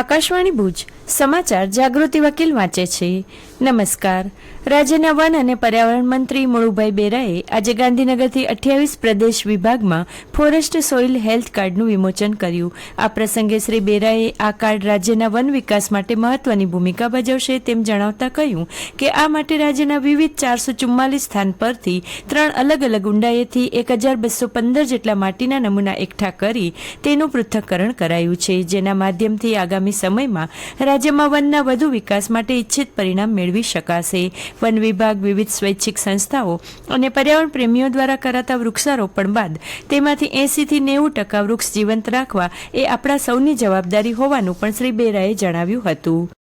આકાશવાણી ભુજ. સમાચાર જાગૃતિ વકીલ વાંચે છે. નમસ્કાર. રાજ્યના વન અને પર્યાવરણ મંત્રી મુળુભાઈ બેરાએ આજે ગાંધીનગરથી અઠ્યાવીસ પ્રદેશ વિભાગમાં ફોરેસ્ટ સોઇલ હેલ્થ કાર્ડનું વિમોચન કર્યું. આ પ્રસંગે શ્રી બેરાએ આ કાર્ડ રાજ્યના વન વિકાસ માટે મહત્વની ભૂમિકા ભજવશે તેમ જણાવતા કહ્યું કે આ માટે રાજ્યના વિવિધ ચારસો ચુમ્માલીસ સ્થાન પરથી ત્રણ અલગ અલગ ઊંડાઈએથી એક હજાર બસો પંદર જેટલા માટીના નમૂના એકઠા કરી તેનું પૃથ્થકરણ કરાયું છે. જેના માધ્યમથી આગામી સમયમાં રાજ્યમાં વનના વધુ વિકાસ માટે ઇચ્છિત પરિણામ મેળવી શકાશે. વન વિભાગ વિવિધ સ્વૈચ્છિક સંસ્થાઓ અને પર્યાવરણ પ્રેમીઓ દ્વારા કરાતા વૃક્ષારોપણ બાદ તેમાંથી એંસીથી નેવું ટકા વૃક્ષ જીવંત રાખવા એ આપણા સૌની જવાબદારી હોવાનું પણ શ્રી બેરાએ જણાવ્યું હતું.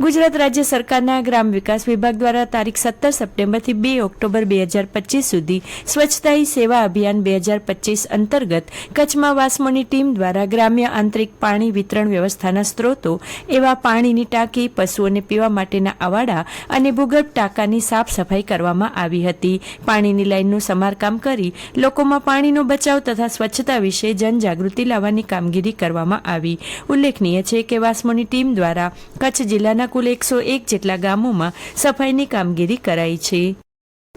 ગુજરાત રાજ્ય સરકારના ગ્રામ વિકાસ વિભાગ દ્વારા તારીખ સત્તર સપ્ટેમ્બરથી બે ઓક્ટોબર બે હજાર પચીસ સુધી સ્વચ્છતા સેવા અભિયાન બે હજાર પચીસ અંતર્ગત કચ્છમાં વાસ્મોની ટીમ દ્વારા ગ્રામ્ય આંતરિક પાણી વિતરણ વ્યવસ્થાના સ્ત્રોતો એવા પાણીની ટાંકી, પશુઓને પીવા માટેના આવાડા અને ભૂગર્ભ ટાંકાની સાફ સફાઈ કરવામાં આવી હતી. પાણીની લાઇનનું સમારકામ કરી લોકોમાં પાણીનો બચાવ તથા સ્વચ્છતા વિશે જનજાગૃતિ લાવવાની કામગીરી કરવામાં આવી. ઉલ્લેખનીય છે કે વાસ્મોની ટીમ દ્વારા કચ્છ જિલ્લાના કુલ એકસો એક જેટલા ગામોમાં સફાઈની કામગીરી કરાઈ છે.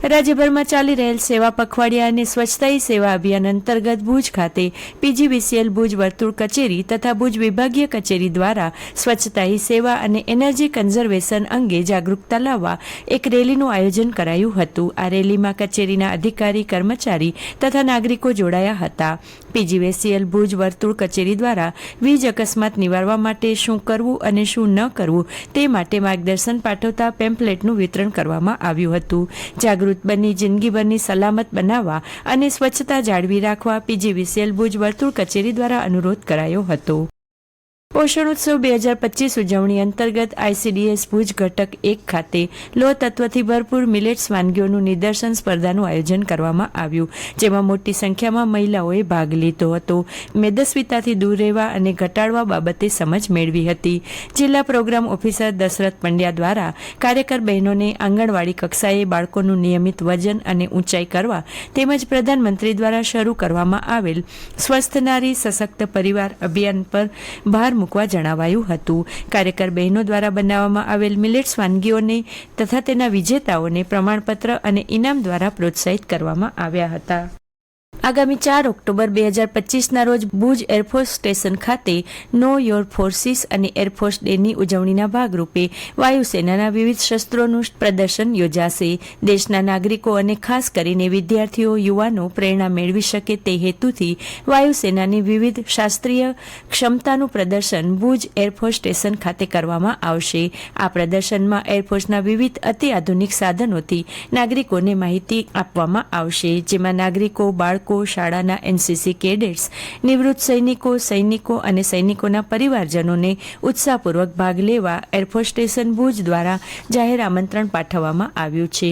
રાજ્યભરમાં ચાલી રહેલ સેવા પખવાડિયા અને સ્વચ્છતા સેવા અભિયાન અંતર્ગત ભુજ ખાતે પીજીવીસીએલ ભુજ વર્તુળ કચેરી તથા ભુજ વિભાગીય કચેરી દ્વારા સ્વચ્છતા સેવા અને એનર્જી કન્ઝર્વેશન અંગે જાગૃતતા લાવવા એક રેલીનું આયોજન કરાયું હતું. આ રેલીમાં કચેરીના અધિકારી, કર્મચારી તથા નાગરિકો જોડાયા હતા. પીજીવીસીએલ ભુજ વર્તુળ કચેરી દ્વારા વીજ અકસ્માત નિવારવા માટે શું કરવું અને શું ન કરવું તે માટે માર્ગદર્શન પાઠવતા પેમ્પલેટનું વિતરણ કરવામાં આવ્યું હતું. જાગૃત બની, જિંદગીભરની સલામત બનાવવા અને સ્વચ્છતા જાળવી રાખવા, પીજીવીસીએલ ભુજ વર્તુળ કચેરી દ્વારા અનુરોધ કરાયો હતો. પોષણ ઉત્સવ બે હજાર પચીસ ઉજવણી અંતર્ગત આઈસીડીએસ ભુજ ઘટક એક ખાતે લો તત્વથી ભરપૂર મિલેટ્સ વાનગીઓનું નિદર્શન સ્પર્ધાનું આયોજન કરવામાં આવ્યું, જેમાં મોટી સંખ્યામાં મહિલાઓએ ભાગ લીધો હતો. મેદસ્વીતાથી દૂર રહેવા અને ઘટાડવા બાબતે સમજ મેળવી હતી. જિલ્લા પ્રોગ્રામ ઓફિસર દશરથ પંડ્યા દ્વારા કાર્યકર બહેનોને આંગણવાડી કક્ષાએ બાળકોનું નિયમિત વજન અને ઊંચાઈ કરવા તેમજ પ્રધાનમંત્રી દ્વારા શરૂ કરવામાં આવેલ સ્વસ્થ નારી સશક્ત પરિવાર અભિયાન પર ભાર મૂકવા જણાવાયું હતું. કાર્યકર બહેનો દ્વારા બનાવવામાં આવેલ મિલેટ્સ વાનગીઓને તથા તેના વિજેતાઓને પ્રમાણપત્ર અને ઇનામ દ્વારા પ્રોત્સાહિત કરવામાં આવ્યા હતા. આગામી ચાર ઓક્ટોબર બે હજાર પચીસના રોજ ભુજ એરફોર્સ સ્ટેશન ખાતે નો યોર ફોર્સિસ અને એરફોર્સ ડેની ઉજવણીના ભાગરૂપે વાયુસેનાના વિવિધ શસ્ત્રોનું પ્રદર્શન યોજાશે. દેશના નાગરિકો અને ખાસ કરીને વિદ્યાર્થીઓ, યુવાનો પ્રેરણા મેળવી શકે તે હેતુથી વાયુસેનાની વિવિધ શાસ્ત્રીય ક્ષમતાનું પ્રદર્શન ભુજ એરફોર્સ સ્ટેશન ખાતે કરવામાં આવશે. આ પ્રદર્શનમાં એરફોર્સના વિવિધ અતિ આધુનિક સાધનોથી નાગરિકોને માહિતી આપવામાં આવશે, જેમાં નાગરિકો, બાળકો શાળાના એનસીસી કેડેટ્સ, નિવૃત્ત સૈનિકો સૈનિકો અને સૈનિકોના પરિવારજનોને ઉત્સાહપૂર્વક ભાગ લેવા એરફોર્સ સ્ટેશન ભુજ દ્વારા જાહેર આમંત્રણ પાઠવવામાં આવ્યું છે.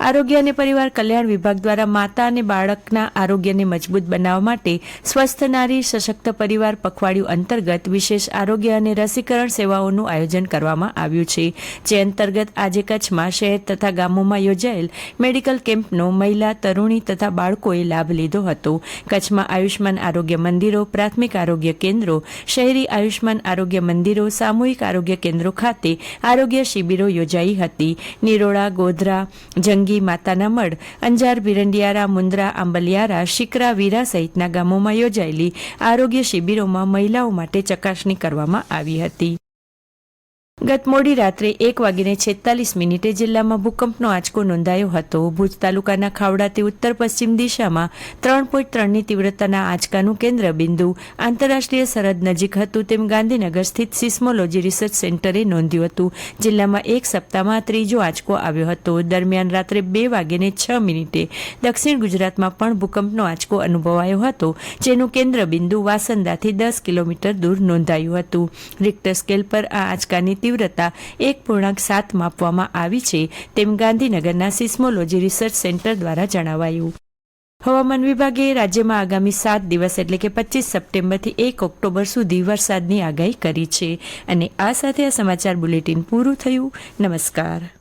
આરોગ્ય અને પરિવાર કલ્યાણ વિભાગ દ્વારા માતા અને બાળકના આરોગ્યને મજબૂત બનાવવા માટે સ્વસ્થ નારી, સશક્ત પરિવાર પખવાડિયું અંતર્ગત વિશેષ આરોગ્ય અને રસીકરણ સેવાઓનું આયોજન કરવામાં આવ્યું છે. જે અંતર્ગત આજે કચ્છમાં શહેર તથા ગામોમાં યોજાયેલ મેડિકલ કેમ્પનો મહિલા, તરુણી તથા બાળકોએ લાભ લીધો હતો. કચ્છમાં આયુષ્માન આરોગ્ય મંદિરો, પ્રાથમિક આરોગ્ય કેન્દ્રો, શહેરી આયુષ્માન આરોગ્ય મંદિરો, સામૂહિક આરોગ્ય કેન્દ્રો ખાતે આરોગ્ય શિબિરો યોજાઈ હતી. નિરોડા ગોધરા, જંગી માતાના મઢ અંજાર ભીરંડિયારા મુન્દ્રા આંબલિયારા, શિકરા, વીરા સહિતના ગામોમાં યોજાયેલી આરોગ્ય શિબિરોમાં મહિલાઓ માટે ચકાસણી કરવામાં આવી હતી. ગત મોડી રાત્રે એક વાગીને છેતાલીસ મિનિટે જિલ્લામાં ભૂકંપનો આંચકો નોંધાયો હતો. ભુજ તાલુકાના ખાવડાથી ઉત્તર પશ્ચિમ દિશામાં ત્રણ પોઈન્ટ ત્રણની તીવ્રતાના આંચકાનું કેન્દ્ર બિંદુ આંતરરાષ્ટ્રીય સરહદ નજીક હતું તેમ ગાંધીનગર સ્થિત સિસ્મોલોજી રિસર્ચ સેન્ટરે નોંધ્યું હતું. જિલ્લામાં એક સપ્તાહમાં ત્રીજો આંચકો આવ્યો હતો. દરમિયાન રાત્રે બે વાગીને છ મિનિટે દક્ષિણ ગુજરાતમાં પણ ભૂકંપનો આંચકો અનુભવાયો હતો, જેનું કેન્દ્ર બિંદુ વાસંદાથી દસ કિલોમીટર દૂર નોંધાયું હતું. રિક્ટર સ્કેલ પર આ આંચકાની તીવ્રતા એક પૂર્ણાંક સાત માપવામાં આવી છે, તેમ ગાંધીનગરના સિસ્મોલોજી રિસર્ચ સેન્ટર દ્વારા જણાવાયું. હવામાન વિભાગે રાજ્યમાં આગામી સાત દિવસ એટલે કે પચીસ સપ્ટેમ્બરથી એક ઓક્ટોબર સુધી વરસાદની આગાહી કરી છે, અને આ સાથે આ સમાચાર બુલેટિન પૂરું થયું. નમસ્કાર.